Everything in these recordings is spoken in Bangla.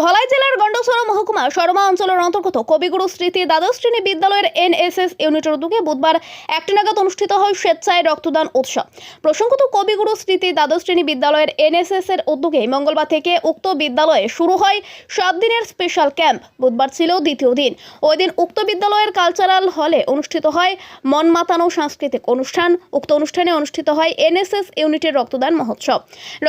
ধলাই জেলার গন্ডসরা মহকুমা শর্মা অঞ্চলের অন্তর্গত কবিগুরু স্মৃতি দ্বাদশ শ্রেণি বিদ্যালয়ের এনএসএস ইউনিটের উদ্যোগে বুধবার একটি নাগাদ অনুষ্ঠিত হয় স্বেচ্ছায় রক্তদান উৎসব। প্রসঙ্গত, কবিগুরু স্মৃতি দ্বাদশ শ্রেণি বিদ্যালয়ের এনএসএস এর উদ্যোগে মঙ্গলবার থেকে উক্ত বিদ্যালয়ে শুরু হয় সাত দিনের স্পেশাল ক্যাম্প বুধবার ছিল দ্বিতীয় দিন। ওই দিন উক্ত বিদ্যালয়ের কালচারাল হলে অনুষ্ঠিত হয় মন মাতানো সাংস্কৃতিক অনুষ্ঠান। উক্ত অনুষ্ঠানে অনুষ্ঠিত হয় এনএসএস ইউনিটের রক্তদান মহোৎসব।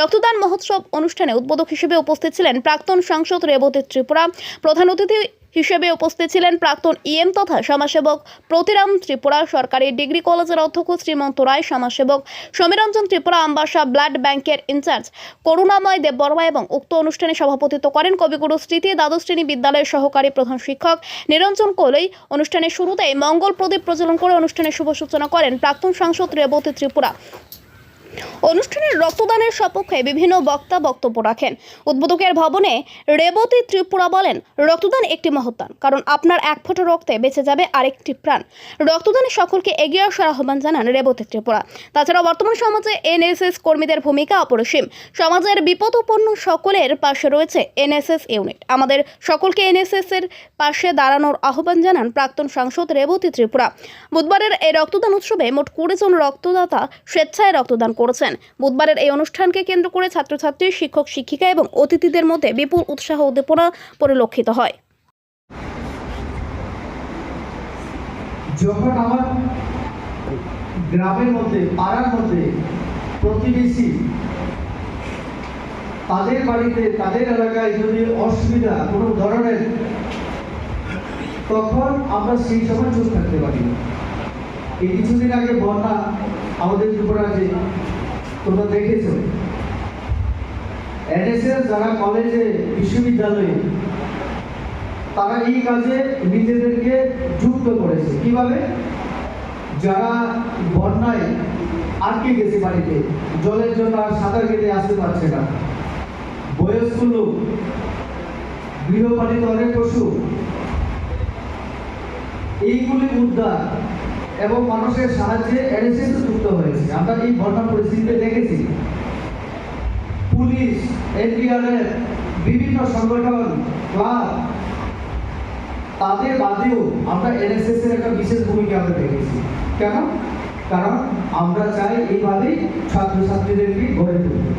রক্তদান মহোৎসব অনুষ্ঠানে উদ্বোধক হিসেবে উপস্থিত ছিলেন প্রাক্তন সাংসদ রেবতী ত্রিপুরা প্রধান অতিথি হিসেবে উপস্থিত ছিলেন প্রাক্তন ইএম তথা সমাজসেবক প্রতিরাম ত্রিপুরা সরকারি ডিগ্রি কলেজের অধ্যক্ষ শ্রীমন্ত রায়, সমাজসেবক সমীরঞ্জন ত্রিপুরা, আম্বাসা ব্লাড ব্যাংকের ইনচার্জ করুণাময় দেববর্মা এবং উক্ত অনুষ্ঠানে সভাপতিত্ব করেন কবিগুরু স্মৃতি দ্বাদশ শ্রেণি বিদ্যালয়ের সহকারী প্রধান শিক্ষক নিরঞ্জন কোলই। অনুষ্ঠানের শুরুতেই মঙ্গল প্রদীপ প্রজ্বলন করে অনুষ্ঠানের শুভ সূচনা করেন প্রাক্তন সাংসদ রেবতী ত্রিপুরা। অনুষ্ঠানের রক্তদানের সপক্ষে বিভিন্ন বক্তা বক্তব্য রাখেন। উদ্বোধকের ভবনে রেবতী ত্রিপুরা বলেন, রক্তদান একটি মহত্তান কারণ আপনার এক ফোঁটা রক্তে বেঁচে যাবে আরেকটি প্রাণ। রক্তদানে সকলকে এগিয়ে আসার আহ্বান জানান রেবতী ত্রিপুরা। তাছাড়া বর্তমান সমাজে এনএসএস কর্মীদের ভূমিকা অপরিসীম। সমাজের বিপদপন্ন সকলের পাশে রয়েছে এনএসএস ইউনিট। আমাদের সকলকে এনএসএস এর পাশে দাঁড়ানোর আহ্বান জানান প্রাক্তন সাংসদ রেবতী ত্রিপুরা। বুধবারের এই রক্তদান উৎসবে মোট কুড়ি জন রক্তদাতা স্বেচ্ছায় রক্তদান করেছেন বুধবারের এই অনুষ্ঠানকে কেন্দ্র করে ছাত্রছাত্রী, শিক্ষক, শিক্ষিকা এবং অতিথিদের মধ্যে বিপুল উৎসাহ উদ্দীপনা পরিলক্ষিত হয় যখন আমার গ্রামের মধ্যে, পাড়ার মধ্যে প্রতিবেশী তাদের বাড়িতে, তাদের এলাকায় যদি অসুবিধা কোনো ধরনের, তখন আমরা সেই সময় চুপ থাকতে পারি না। এই কিছুদিন আগে বন্যা আমাদের ত্রিপুরাতে তোমরা দেখেছ। এনএসএস যারা কলেজে, বিশ্ববিদ্যালয়ে, তারা এই কাজে নিজেদেরকে যুক্ত করেছে। কীভাবে? যারা বন্যায় আটকে গেছে বাড়িতে, জলের জন্য আর সাঁতার কেটে আসতে পারছে না। বয়স্ক লোক, গৃহপালিত অনেক পশু এইগুলি উদ্ধার এবং মানুষের সাহায্যে এনএসএস যুক্ত হয়েছে। আমরা এই বন্যা পরিস্থিতিতে দেখেছি। পুলিশ এনডিআরএফ বিভিন্ন সংগঠন, ক্লাব, তাদের বাদেও আমরা এনএসএস এর একটা বিশেষ ভূমিকা আমরা দেখেছি। কেন? কারণ আমরা চাই এইভাবেই ছাত্রছাত্রীদেরকে গড়ে তুলতে।